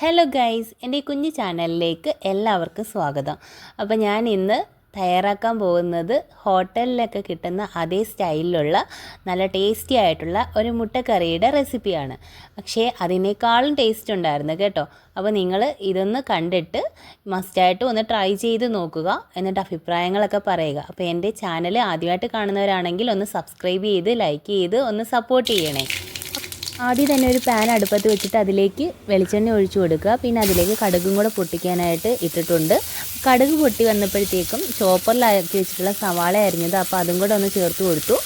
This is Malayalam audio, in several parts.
ഹലോ ഗൈസ് എന്റെ ഈ കുഞ്ഞു ചാനലിലേക്ക് എല്ലാവർക്കും സ്വാഗതം. അപ്പോൾ ഞാൻ ഇന്ന് തയ്യാറാക്കാൻ പോകുന്നത് ഹോട്ടലിലൊക്കെ കിട്ടുന്ന അതേ സ്റ്റൈലിലുള്ള നല്ല ടേസ്റ്റി ആയിട്ടുള്ള ഒരു മുട്ടക്കറിയുടെ റെസിപ്പിയാണ് പക്ഷേ അതിനേക്കാളും ടേസ്റ്റ് ഉണ്ടായിരുന്നു കേട്ടോ. അപ്പോൾ നിങ്ങൾ ഇതൊന്ന് കണ്ടിട്ട് മസ്റ്റായിട്ട് ഒന്ന് ട്രൈ ചെയ്ത് നോക്കുക എന്നിട്ട് അഭിപ്രായങ്ങളൊക്കെ പറയുക. അപ്പോൾ എന്റെ ചാനൽ ആദ്യമായിട്ട് കാണുന്നവരാണെങ്കിൽ ഒന്ന് സബ്സ്ക്രൈബ് ചെയ്ത് ലൈക്ക് ചെയ്ത് ഒന്ന് സപ്പോർട്ട് ചെയ്യണേ. ആദ്യം തന്നെ ഒരു പാൻ അടുപ്പത്ത് വെച്ചിട്ട് അതിലേക്ക് വെളിച്ചെണ്ണ ഒഴിച്ചു കൊടുക്കുക. പിന്നെ അതിലേക്ക് കടുകും കൂടെ പൊട്ടിക്കാനായിട്ട് ഇട്ടിട്ടുണ്ട്. കടുക് പൊട്ടി വന്നപ്പോഴത്തേക്കും ചോപ്പറിലാക്കി വെച്ചിട്ടുള്ള സവാള അരിഞ്ഞത് അപ്പോൾ അതും കൂടെ ഒന്ന് ചേർത്ത് കൊടുത്തു.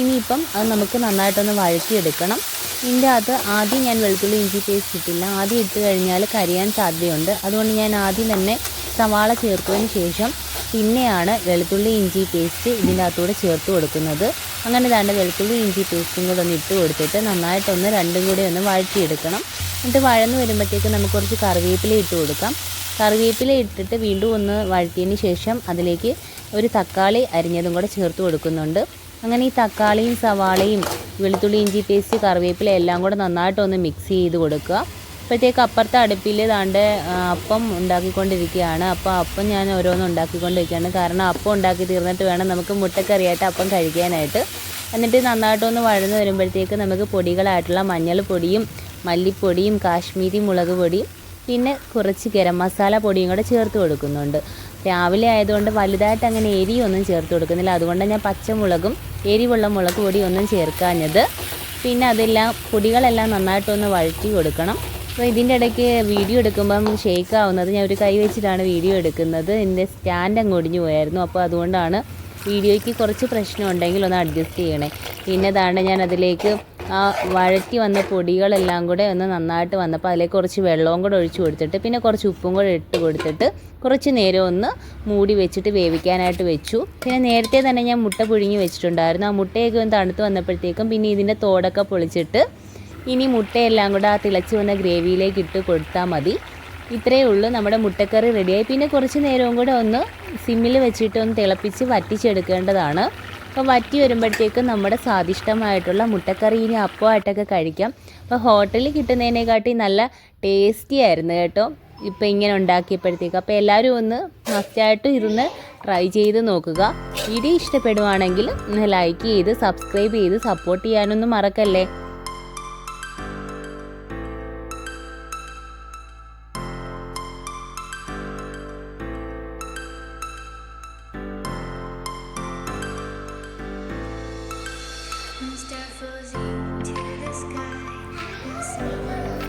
ഇനിയിപ്പം അത് നമുക്ക് നന്നായിട്ടൊന്ന് വഴറ്റിയെടുക്കണം. ഇതിന്റെ അകത്ത് ആദ്യം ഞാൻ വെളുത്തുള്ളി ഇഞ്ചി പേസ്റ്റ് ഇട്ടില്ല. ആദ്യം ഇട്ട് കഴിഞ്ഞാൽ കരിയാൻ സാധ്യതയുണ്ട്. അതുകൊണ്ട് ഞാൻ ആദ്യം തന്നെ സവാള ചേർത്തതിന് ശേഷം പിന്നെയാണ് വെളുത്തുള്ളി ഇഞ്ചി പേസ്റ്റ് ഇതിന്റെ അകത്തൂടെ ചേർത്ത് കൊടുക്കുന്നത്. അങ്ങനെ തന്നെ വെളുത്തുള്ളി ഇഞ്ചി പേസ്റ്റും കൂടെ ഒന്ന് ഇട്ട് കൊടുത്തിട്ട് നന്നായിട്ടൊന്ന് രണ്ടും കൂടി ഒന്ന് വഴറ്റിയെടുക്കണം. എന്നിട്ട് വഴന്ന് വരുമ്പോഴത്തേക്ക് നമുക്ക് കുറച്ച് കറിവേപ്പില ഇട്ട് കൊടുക്കാം. കറിവേപ്പില ഇട്ടിട്ട് വീണ്ടും ഒന്ന് വഴറ്റിയതിന് ശേഷം അതിലേക്ക് ഒരു തക്കാളി അരിഞ്ഞതും കൂടെ ചേർത്ത് കൊടുക്കുന്നുണ്ട്. അങ്ങനെ ഈ തക്കാളിയും സവാളയും വെളുത്തുള്ളി ഇഞ്ചി പേസ്റ്റ് കറിവേപ്പില എല്ലാം കൂടെ നന്നായിട്ടൊന്ന് മിക്സ് ചെയ്ത് കൊടുക്കുക. അപ്പോഴത്തേക്ക് അപ്പുറത്തെ അടുപ്പിൽ താണ്ട് അപ്പം ഉണ്ടാക്കിക്കൊണ്ടിരിക്കുകയാണ്. അപ്പോൾ അപ്പം ഞാൻ ഓരോന്നും ഉണ്ടാക്കിക്കൊണ്ടിരിക്കുകയാണ്. കാരണം അപ്പം ഉണ്ടാക്കി തീർന്നിട്ട് വേണം നമുക്ക് മുട്ടക്കറിയായിട്ട് അപ്പം കഴിക്കാനായിട്ട്. എന്നിട്ട് നന്നായിട്ടൊന്ന് വഴന്ന് വരുമ്പോഴത്തേക്ക് നമുക്ക് പൊടികളായിട്ടുള്ള മഞ്ഞൾപ്പൊടിയും മല്ലിപ്പൊടിയും കാശ്മീരി മുളക് പൊടിയും പിന്നെ കുറച്ച് ഗരം മസാല പൊടിയും കൂടെ ചേർത്ത് കൊടുക്കുന്നുണ്ട്. രാവിലെ ആയതുകൊണ്ട് വലുതായിട്ട് അങ്ങനെ എരിയൊന്നും ചേർത്ത് കൊടുക്കുന്നില്ല. അതുകൊണ്ട് ഞാൻ പച്ചമുളകും എരിവുള്ള മുളക് പൊടിയൊന്നും ചേർക്കാഞ്ഞത്. പിന്നെ അതെല്ലാം പൊടികളെല്ലാം നന്നായിട്ടൊന്ന് വഴറ്റി കൊടുക്കണം. അപ്പോൾ ഇതിന്റെ ഇടയ്ക്ക് വീഡിയോ എടുക്കുമ്പം ഷേക്ക് ആവുന്നത് ഞാൻ ഒരു കൈ വെച്ചിട്ടാണ് വീഡിയോ എടുക്കുന്നത്. എന്റെ സ്റ്റാൻഡ് അങ്ങ് ഒടിഞ്ഞു പോയായിരുന്നു. അപ്പോൾ അതുകൊണ്ടാണ് വീഡിയോയ്ക്ക് കുറച്ച് പ്രശ്നം ഉണ്ടെങ്കിൽ ഒന്ന് അഡ്ജസ്റ്റ് ചെയ്യണേ. പിന്നെ താണ്ട ഞാൻ അതിലേക്ക് ആ വഴറ്റി വന്ന പൊടികളെല്ലാം കൂടെ ഒന്ന് നന്നായിട്ട് വന്നപ്പോൾ അതിലേക്ക് കുറച്ച് വെള്ളവും കൂടെ ഒഴിച്ച് കൊടുത്തിട്ട് പിന്നെ കുറച്ച് ഉപ്പും കൂടെ ഇട്ട് കൊടുത്തിട്ട് കുറച്ച് നേരം ഒന്ന് മൂടി വെച്ചിട്ട് വേവിക്കാനായിട്ട് വെച്ചു. പിന്നെ നേരത്തെ തന്നെ ഞാൻ മുട്ട പുഴുങ്ങി വെച്ചിട്ടുണ്ടായിരുന്നു. ആ മുട്ടയൊക്കെ ഒന്ന് തണുത്ത് വന്നപ്പോഴത്തേക്കും പിന്നെ ഇതിന്റെ തോടൊക്കെ പൊളിച്ചിട്ട് ഇനി മുട്ടയെല്ലാം കൂടെ ആ തിളച്ചു വന്ന ഗ്രേവിയിലേക്ക് ഇട്ട് കൊടുത്താൽ മതി. ഇത്രയേ ഉള്ളൂ നമ്മുടെ മുട്ടക്കറി റെഡിയായി. പിന്നെ കുറച്ച് നേരവും കൂടെ ഒന്ന് സിമ്മിൽ വെച്ചിട്ട് ഒന്ന് തിളപ്പിച്ച് വറ്റിച്ചെടുക്കേണ്ടതാണ്. അപ്പോൾ വറ്റി വരുമ്പോഴത്തേക്കും നമ്മുടെ സ്വാദിഷ്ടമായിട്ടുള്ള മുട്ടക്കറി ഇനി അപ്പമായിട്ടൊക്കെ കഴിക്കാം. അപ്പോൾ ഹോട്ടലിൽ കിട്ടുന്നതിനെക്കാട്ടി നല്ല ടേസ്റ്റി ആയിരുന്നു കേട്ടോ. ഇപ്പം ഇങ്ങനെ ഉണ്ടാക്കിയപ്പോഴത്തേക്ക്. അപ്പോൾ എല്ലാവരും ഒന്ന് മസ്റ്റായിട്ട് ഇരുന്ന് ട്രൈ ചെയ്ത് നോക്കുക. വീഡിയോ ഇഷ്ടപ്പെടുവാണെങ്കിൽ ഒന്ന് ലൈക്ക് ചെയ്ത് സബ്സ്ക്രൈബ് ചെയ്ത് സപ്പോർട്ട് ചെയ്യാനൊന്നും മറക്കല്ലേ? Star falls into the sky. The